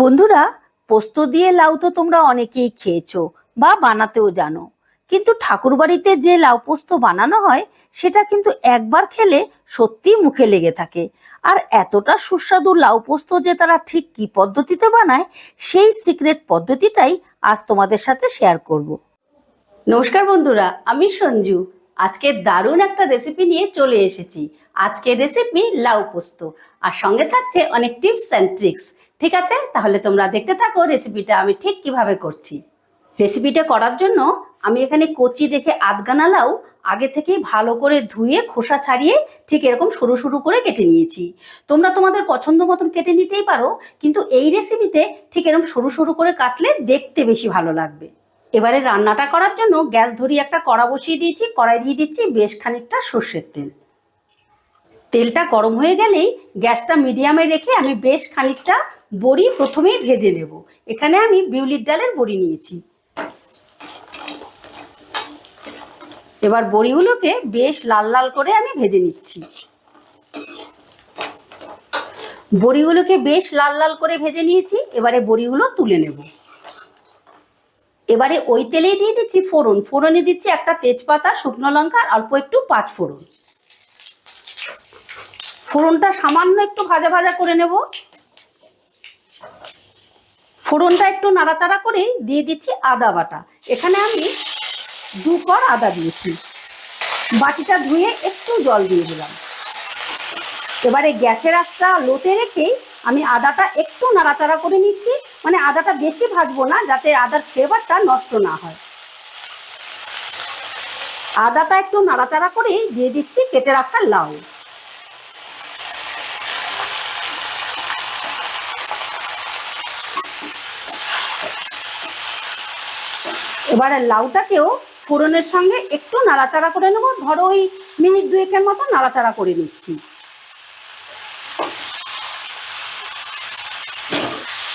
বন্ধুরা, পোস্ত দিয়ে লাউ তো তোমরা অনেকেই খেয়েছো বা বানাতেও জানো। কিন্তু ঠাকুরবাড়িতে যে লাউ পোস্ত বানানো হয়, সেটা কিন্তু একবার খেলে সত্যিই মুখে লেগে থাকে। আর এতটা সুস্বাদু লাউ পোস্ত যে তারা ঠিক কি পদ্ধতিতে বানায়, সেই সিক্রেট পদ্ধতিটাই আজ তোমাদের সাথে শেয়ার করব। নমস্কার বন্ধুরা, আমি সঞ্জু। আজকে দারুণ একটা রেসিপি নিয়ে চলে এসেছি। আজকের রেসিপি লাউ পোস্ত। আর সঙ্গে থাকছে অনেক টিপস অ্যান্ড ট্রিক্স ঠিক আছে? তাহলে তোমরা দেখতে থাকো রেসিপিটা আমি ঠিক কীভাবে করছি। রেসিপিটা করার জন্য আমি এখানে কচি দেখে আধগানা লাউ আগে থেকেই ভালো করে ধুয়ে খোসা ছাড়িয়ে ঠিক এরকম সরু সরু করে কেটে নিয়েছি। তোমরা তোমাদের পছন্দ মতন কেটে নিতেই পারো, কিন্তু এই রেসিপিতে ঠিক এরকম সরু সরু করে কাটলে দেখতে বেশি ভালো লাগবে। এবারে রান্নাটা করার জন্য গ্যাস ধরিয়ে একটা কড়া বসিয়ে দিয়েছি, কড়াই দিয়ে দিচ্ছি বেশ খানিকটা সর্ষের তেল। তেলটা গরম হয়ে গেলেই গ্যাসটা মিডিয়ামে রেখে আমি বেশ খানিকটা বড়ি প্রথমেই ভেজে নেব। এখানে আমি বিউলির ডালের বড়ি নিয়েছি। এবার বড়িগুলোকে বেশ লাল লাল করে আমি ভেজে নিচ্ছি। বড়িগুলোকে বেশ লাল লাল করে ভেজে নিয়েছি, এবারে বড়িগুলো তুলে নেব। এবারে ওই তেলেই দিয়ে দিচ্ছি ফোড়ন। ফোড়নে দিচ্ছি একটা তেজপাতা, শুকনো লঙ্কা, আর অল্প একটু পাঁচ ফোড়ন। ফোড়নটা সামান্য একটু ভাজা ভাজা করে নেব। ফোড়নটা একটু নাড়াচাড়া করে দিয়ে দিচ্ছি আদা বাটা। এখানে আমি দু কর আদা দিয়েছি। বাটিটা ধুয়ে একটু জল দিয়ে দিলাম। এবারে গ্যাসের আঁচটা লোতে রেখেই আমি আদাটা একটু নাড়াচাড়া করে নিচ্ছি। মানে আদাটা বেশি ভাজবো না, যাতে আদার ফ্লেভারটা নষ্ট না হয়। আদাটা একটু নাড়াচাড়া করে দিয়ে দিচ্ছি, কেটে রাখা লাউ। এবারে লাউটাকেও ফোড়নের সঙ্গে একটু নাড়াচাড়া করে নেব। ধরো ওই মিনিট দুয়েকের মতো নাড়াচাড়া করে নিচ্ছি।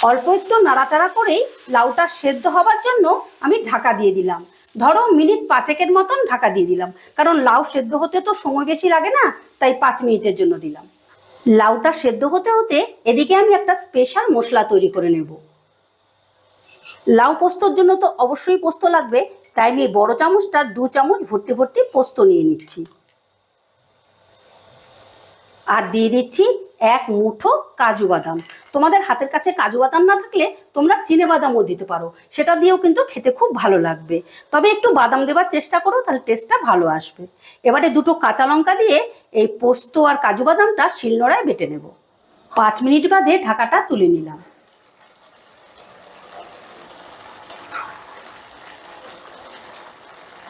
অল্প একটু নাড়াচাড়া করেই লাউটা সেদ্ধ হবার জন্য আমি ঢাকা দিয়ে দিলাম। ধরো মিনিট পাঁচেকের মতন ঢাকা দিয়ে দিলাম। কারণ লাউ সেদ্ধ হতে তো সময় বেশি লাগে না, তাই পাঁচ মিনিটের জন্য দিলাম। লাউটা সেদ্ধ হতে হতে এদিকে আমি একটা স্পেশাল মশলা তৈরি করে নেব। লাউ পোস্তর জন্য তো অবশ্যই পোস্ত লাগবে, তাই আমি বড় চামচটা দু চামচ ভর্তি ভর্তি পোস্ত নিয়ে নিচ্ছি। আর দিয়ে দিচ্ছি এক মুঠো কাজু বাদাম। তোমাদের হাতের কাছে কাজু বাদাম না থাকলে তোমরা চিনে বাদামও দিতে পারো, সেটা দিয়েও কিন্তু খেতে খুব ভালো লাগবে। তবে একটু বাদাম দেওয়ার চেষ্টা করো, তাহলে টেস্টটা ভালো আসবে। এবারে দুটো কাঁচা লঙ্কা দিয়ে এই পোস্ত আর কাজু বাদামটা শিলনোড়ায় বেটে নেব। পাঁচ মিনিট বাদে ঢাকাটা তুলে নিলাম।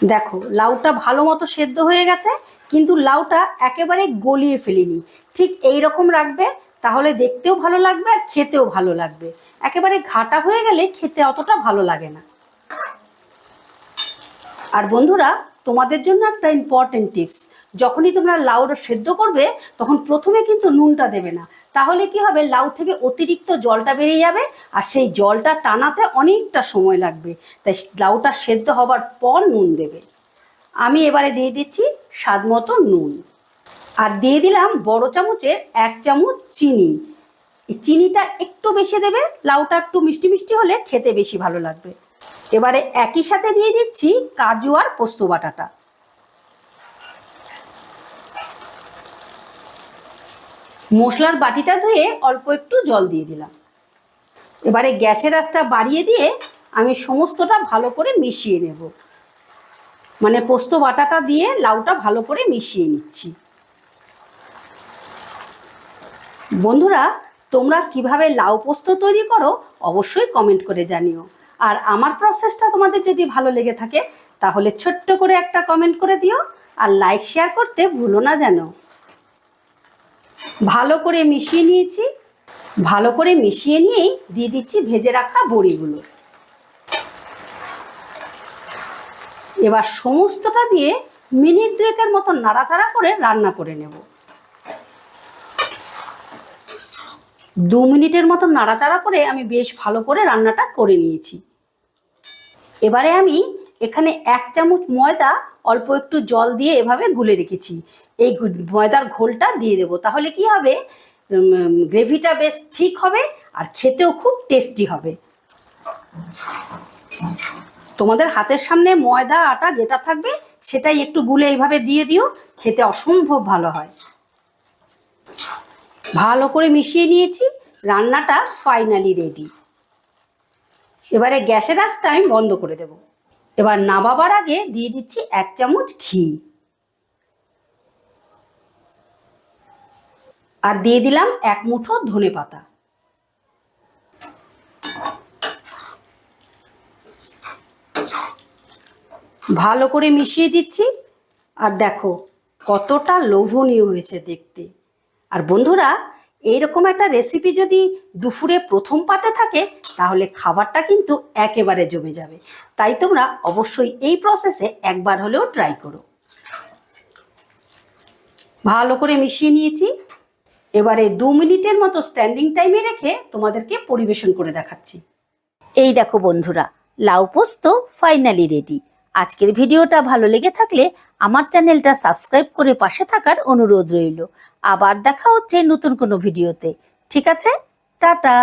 দেখো, লাউটা ভালো মতো সেদ্ধ হয়ে গেছে, কিন্তু লাউটা একেবারে গলিয়ে ফেলিনি। ঠিক এই রকম রাখবে, তাহলে দেখতেও ভালো লাগবে আর খেতেও ভালো লাগবে। একেবারে ঘাটা হয়ে গেলে খেতে অতটা ভালো লাগে না। আর বন্ধুরা তোমাদের জন্য একটা ইম্পর্টেন্ট টিপস যখনই তোমরা লাউটা সেদ্ধ করবে, তখন প্রথমে কিন্তু নুনটা দেবে না। তাহলে কি হবে, লাউ থেকে অতিরিক্ত জলটা বেরিয়ে যাবে, আর সেই জলটা টানাতে অনেকটা সময় লাগবে। তাই লাউটা সেদ্ধ হবার পর নুন দেবে। আমি এবারে দিয়ে দিচ্ছি স্বাদ মতো নুন। আর দিয়ে দিলাম বড় চামচের এক চামচ চিনি। চিনিটা একটু বেশি দেবে, লাউটা একটু মিষ্টি মিষ্টি হলে খেতে বেশি ভালো লাগবে। এবারে একই সাথে দিয়ে দিচ্ছি কাজু আর পোস্ত বাটাটা। মশলার বাটিটা ধুয়ে অল্প একটু জল দিয়ে দিলাম। এবারে গ্যাসের আঁচটা বাড়িয়ে দিয়ে আমি সমস্তটা ভালো করে মিশিয়ে নেব। মানে পোস্ত বাটাটা দিয়ে লাউটা ভালো করে মিশিয়ে নিচ্ছি। বন্ধুরা, তোমরা কীভাবে লাউ পোস্ত তৈরি করো অবশ্যই কমেন্ট করে জানিও। আর আমার প্রসেসটা তোমাদের যদি ভালো লেগে থাকে, তাহলে ছোট্ট করে একটা কমেন্ট করে দিও আর লাইক শেয়ার করতে ভুলো না যেন। ভালো করে মিশিয়ে নিয়েছি, ভালো করে মিশিয়ে নিয়েই দিয়ে দিচ্ছি ভেজে রাখা বড়িগুলো। এবার সমস্তটা দিয়ে মিনিট দুয়েকের মতো নাড়াচাড়া করে রান্না করে নেব। দু মিনিটের মতো নাড়াচাড়া করে আমি বেশ ভালো করে রান্নাটা করে নিয়েছি। এবারে আমি এখানে এক চামচ ময়দা অল্প একটু জল দিয়ে এভাবে গুলে রেখেছি। এই ময়দার ঘোলটা দিয়ে দেবো। তাহলে কি হবে? গ্রেভিটা বেশ ঠিক হবে আর খেতেও খুব টেস্টি হবে। তোমাদের হাতের সামনে ময়দা, আটা যেটা থাকবে সেটাই একটু গুলে এইভাবে দিয়ে দিও, খেতে অসম্ভব ভালো হয়। ভালো করে মিশিয়ে নিয়েছি। রান্নাটা ফাইনালি রেডি। এবারে গ্যাসের আঁচটা আমি বন্ধ করে দেব। এবার নাবাবার আগে দিয়ে দিচ্ছি এক চামচ ঘি। আর দিয়ে দিলাম এক মুঠো ধনে পাতা। ভালো করে মিশিয়ে দিচ্ছি। আর দেখো কতটা লোভনীয় হয়েছে দেখতে। আর বন্ধুরা, এইরকম একটা রেসিপি যদি দুপুরে প্রথম পাতে থাকে তাহলে খাবারটা কিন্তু একেবারে জমে যাবে। তাই তোমরা অবশ্যই এই প্রসেসে একবার হলেও ট্রাই করো। ভালো করে মিশিয়ে নিয়েছি। এবারে দু মিনিটের মতো স্ট্যান্ডিং টাইমে রেখে তোমাদেরকে পরিবেশন করে দেখাচ্ছি। এই দেখো বন্ধুরা, লাউ পোস্ত ফাইনালি রেডি আজকের ভিডিওটা ভালো লেগে থাকলে আমার চ্যানেলটা সাবস্ক্রাইব করে পাশে থাকার অনুরোধ রইল। আবার দেখা হচ্ছে নতুন কোনো ভিডিওতে। ঠিক আছে? টাটা!